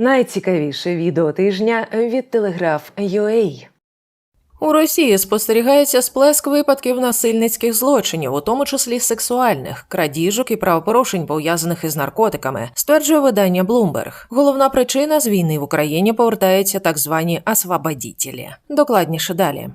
Найцікавіше відео тижня від Телеграф UA. У Росії спостерігається сплеск випадків насильницьких злочинів, у тому числі сексуальних, крадіжок і правопорушень пов'язаних із наркотиками, стверджує видання Bloomberg. Головна причина з війни в Україні повертаються так звані освободітелі. Докладніше далі.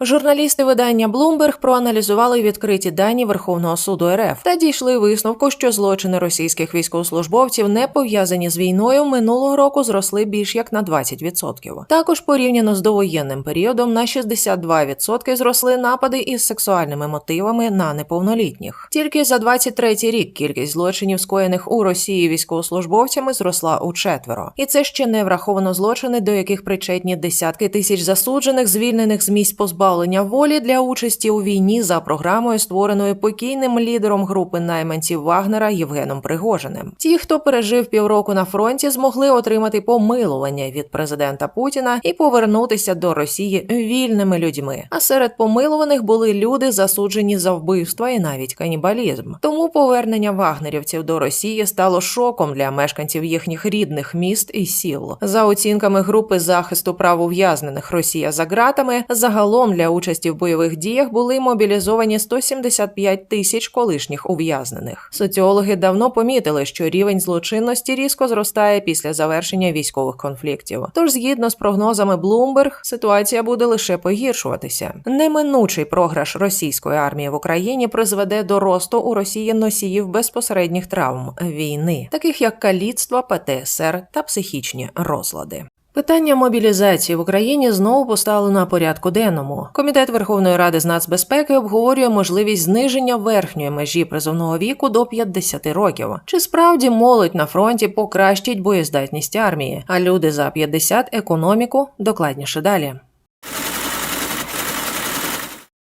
Журналісти видання Bloomberg проаналізували відкриті дані Верховного суду РФ та дійшли висновку, що злочини російських військовослужбовців, не пов'язані з війною, минулого року зросли більш як на 20%. Також порівняно з довоєнним періодом на 62% зросли напади із сексуальними мотивами на неповнолітніх. Тільки за 23 рік кількість злочинів, скоєних у Росії військовослужбовцями, зросла у четверо. І це ще не враховано злочини, до яких причетні десятки тисяч засуджених, звільнених з місць позбавлення волі для участі у війні за програмою, створеною покійним лідером групи найманців Вагнера Євгеном Пригожиним. Ті, хто пережив півроку на фронті, змогли отримати помилування від президента Путіна і повернутися до Росії вільними людьми. А серед помилуваних були люди, засуджені за вбивства і навіть канібалізм. Тому повернення вагнерівців до Росії стало шоком для мешканців їхніх рідних міст і сіл. За оцінками групи захисту прав ув'язнених Росія за ґратами, загалом для участі в бойових діях були мобілізовані 175 тисяч колишніх ув'язнених. Соціологи давно помітили, що рівень злочинності різко зростає після завершення військових конфліктів. Тож, згідно з прогнозами Bloomberg, ситуація буде лише погіршуватися. Неминучий програш російської армії в Україні призведе до росту у Росії носіїв безпосередніх травм війни, таких як каліцтво, ПТСР та психічні розлади. Питання мобілізації в Україні знову постало на порядку денному. Комітет Верховної Ради з нацбезпеки обговорює можливість зниження верхньої межі призовного віку до 50 років. Чи справді молодь на фронті покращить боєздатність армії, а люди за 50 – економіку докладніше далі.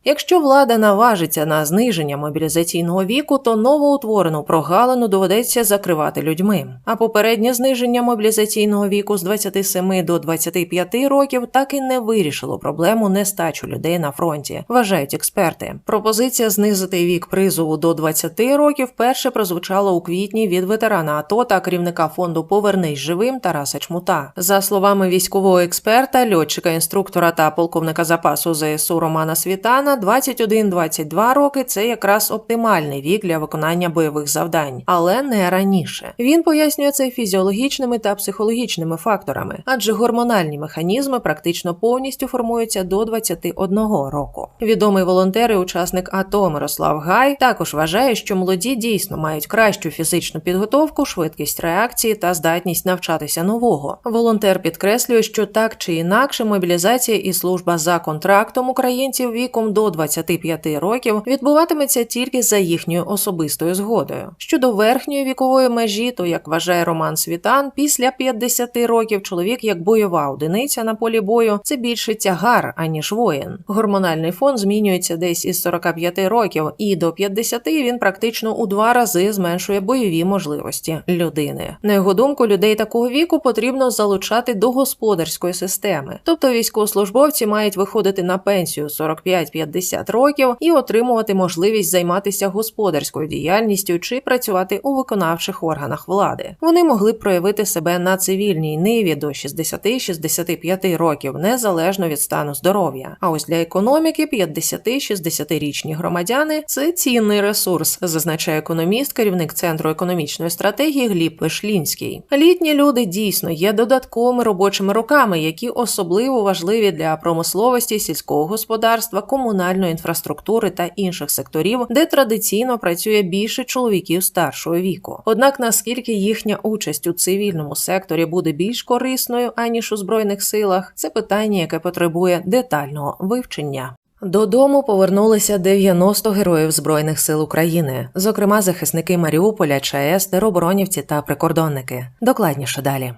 Якщо влада наважиться на зниження мобілізаційного віку, то новоутворену прогалину доведеться закривати людьми. А попереднє зниження мобілізаційного віку з 27 до 25 років так і не вирішило проблему нестачу людей на фронті, вважають експерти. Пропозиція знизити вік призову до 20 років вперше прозвучала у квітні від ветерана АТО та керівника фонду Повернись живим Тараса Чмута. За словами військового експерта, льотчика, інструктора та полковника запасу ЗСУ Романа Світана. 21-22 роки це якраз оптимальний вік для виконання бойових завдань, але не раніше. Він пояснює це фізіологічними та психологічними факторами, адже гормональні механізми практично повністю формуються до 21 року. Відомий волонтер і учасник АТО Мирослав Гай також вважає, що молоді дійсно мають кращу фізичну підготовку, швидкість реакції та здатність навчатися нового. Волонтер підкреслює, що так чи інакше мобілізація і служба за контрактом українців віком до 25 років відбуватиметься тільки за їхньою особистою згодою. Щодо верхньої вікової межі, то як вважає Роман Світан, після 50 років чоловік як бойова одиниця на полі бою це більше тягар аніж воїн. Гормональний фон змінюється десь із 45 років, і до 50 він практично у два рази зменшує бойові можливості людини. На його думку, людей такого віку потрібно залучати до господарської системи, тобто військовослужбовці мають виходити на пенсію 45-50 50 років і отримувати можливість займатися господарською діяльністю чи працювати у виконавчих органах влади. Вони могли б проявити себе на цивільній ниві до 60-65 років, незалежно від стану здоров'я. А ось для економіки 50-60-річні громадяни це цінний ресурс, зазначає економіст, керівник центру економічної стратегії Гліб Пешлінський. Літні люди дійсно є додатковими робочими руками, які особливо важливі для промисловості, сільського господарства, комунальної інфраструктури та інших секторів, де традиційно працює більше чоловіків старшого віку. Однак наскільки їхня участь у цивільному секторі буде більш корисною аніж у збройних силах, це питання, яке потребує детального вивчення. Додому повернулися 90 героїв Збройних сил України, зокрема захисники Маріуполя, ЧАЕС, тероборонівці та прикордонники. Докладніше далі.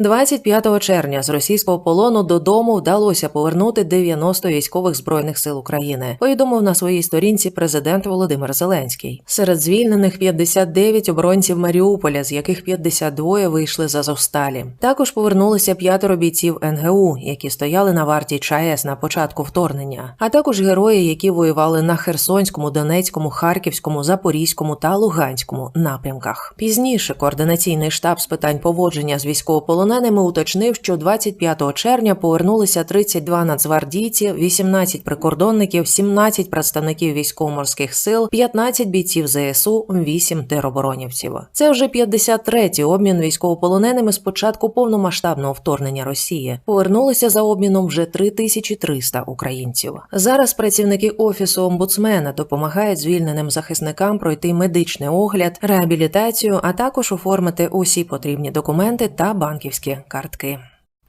25 червня з російського полону додому вдалося повернути 90 військових збройних сил України. Повідомив на своїй сторінці президент Володимир Зеленський. Серед звільнених 59 оборонців Маріуполя, з яких 52 вийшли з Азовсталі. Також повернулися п'ятеро бійців НГУ, які стояли на варті ЧАЕС на початку вторгнення, а також герої, які воювали на Херсонському, Донецькому, Харківському, Запорізькому та Луганському напрямках. Пізніше координаційний штаб з питань поводження з військовополоненими уточнив, що 25 червня повернулися 32 нацгвардійці, 18 прикордонників, 17 представників військово-морських сил, 15 бійців ЗСУ, 8 тероборонівців. Це вже 53-й обмін військовополоненими з початку повномасштабного вторгнення Росії. Повернулися за обміном вже 3300 українців. Зараз працівники офісу омбудсмена допомагають звільненим захисникам пройти медичний огляд, реабілітацію, а також оформити усі потрібні документи та банківські картки.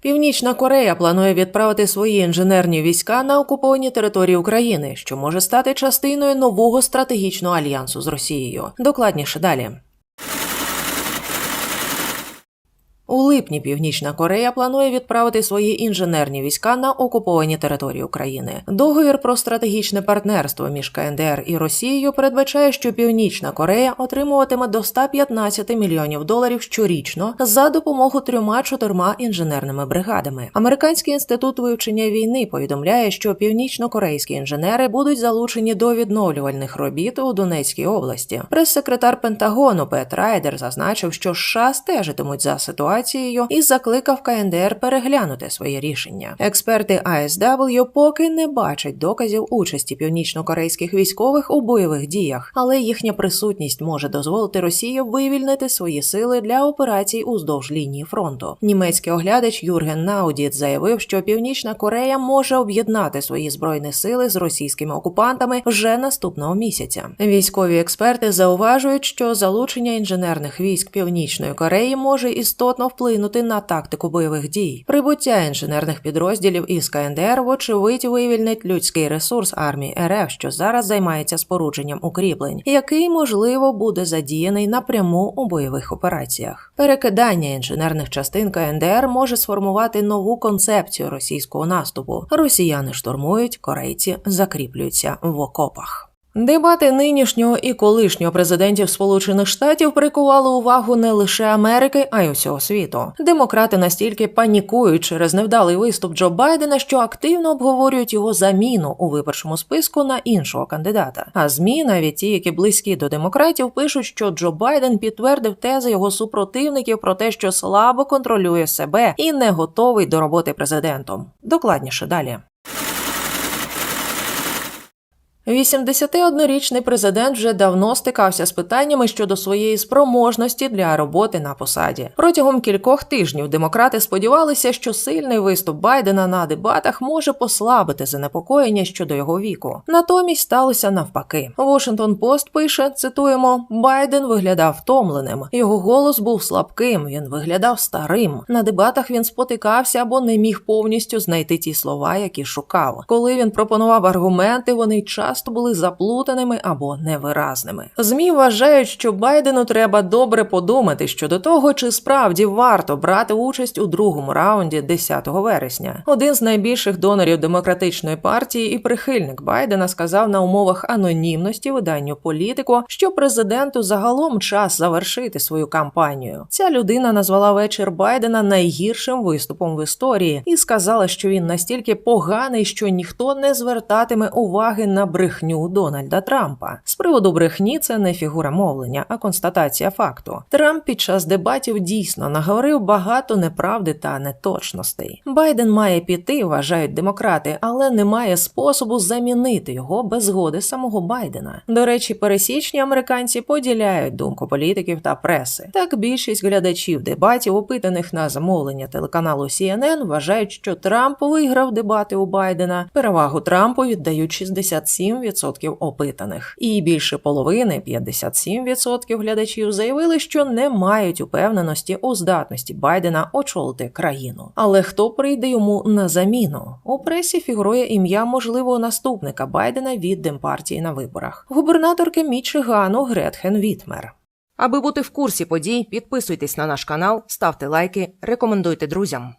Північна Корея планує відправити свої інженерні війська на окуповані території України, що може стати частиною нового стратегічного альянсу з Росією. Докладніше далі. У липні Північна Корея планує відправити свої інженерні війська на окуповані території України. Договір про стратегічне партнерство між КНДР і Росією передбачає, що Північна Корея отримуватиме до 115 мільйонів доларів щорічно за допомогу трьома-чотирма інженерними бригадами. Американський інститут вивчення війни повідомляє, що північно-корейські інженери будуть залучені до відновлювальних робіт у Донецькій області. Прес-секретар Пентагону Пет Райдер зазначив, що США стежитимуть за ситуацією і закликав КНДР переглянути своє рішення. Експерти ASW поки не бачать доказів участі північно-корейських військових у бойових діях, але їхня присутність може дозволити Росії вивільнити свої сили для операцій уздовж лінії фронту. Німецький оглядач Юрген Наудіт заявив, що Північна Корея може об'єднати свої збройні сили з російськими окупантами вже наступного місяця. Військові експерти зауважують, що залучення інженерних військ Північної Кореї може істотно вплинути на тактику бойових дій. Прибуття інженерних підрозділів із КНДР, вочевидь, вивільнить людський ресурс армії РФ, що зараз займається спорудженням укріплень, який можливо буде задіяний напряму у бойових операціях. Перекидання інженерних частин КНДР може сформувати нову концепцію російського наступу. Росіяни штурмують, корейці закріплюються в окопах. Дебати нинішнього і колишнього президентів Сполучених Штатів прикували увагу не лише Америки, а й усього світу. Демократи настільки панікують через невдалий виступ Джо Байдена, що активно обговорюють його заміну у виборчому списку на іншого кандидата. А змі, навіть ті, які близькі до демократів, пишуть, що Джо Байден підтвердив тези його супротивників про те, що слабо контролює себе і не готовий до роботи президентом. Докладніше далі. 81-річний президент вже давно стикався з питаннями щодо своєї спроможності для роботи на посаді. Протягом кількох тижнів демократи сподівалися, що сильний виступ Байдена на дебатах може послабити занепокоєння щодо його віку. Натомість сталося навпаки. Washington Post пише: цитуємо: Байден виглядав втомленим. Його голос був слабким. Він виглядав старим. На дебатах він спотикався або не міг повністю знайти ті слова, які шукав. Коли він пропонував аргументи, вони часто були заплутаними або невиразними. Змі вважають, що Байдену треба добре подумати щодо того, чи справді варто брати участь у другому раунді 10 вересня. Один з найбільших донорів демократичної партії і прихильник Байдена сказав на умовах анонімності виданню політику, що президенту загалом час завершити свою кампанію. Ця людина назвала вечір Байдена найгіршим виступом в історії і сказала, що він настільки поганий, що ніхто не звертатиме уваги на брехню Дональда Трампа. З приводу брехні це не фігура мовлення, а констатація факту. Трамп під час дебатів дійсно наговорив багато неправди та неточностей. Байден має піти, вважають демократи, але немає способу замінити його без згоди самого Байдена. До речі, пересічні американці поділяють думку політиків та преси. Так більшість глядачів дебатів, опитаних на замовлення телеканалу CNN, вважають, що Трамп виграв дебати у Байдена. Перевагу Трампу віддають 67% опитаних, і більше половини 57% глядачів заявили, що не мають упевненості у здатності Байдена очолити країну. Але хто прийде йому на заміну? У пресі фігурує ім'я можливого наступника Байдена від Демпартії на виборах, губернаторки Мічигану Гретхен Вітмер. Аби бути в курсі подій, підписуйтесь на наш канал, ставте лайки, рекомендуйте друзям.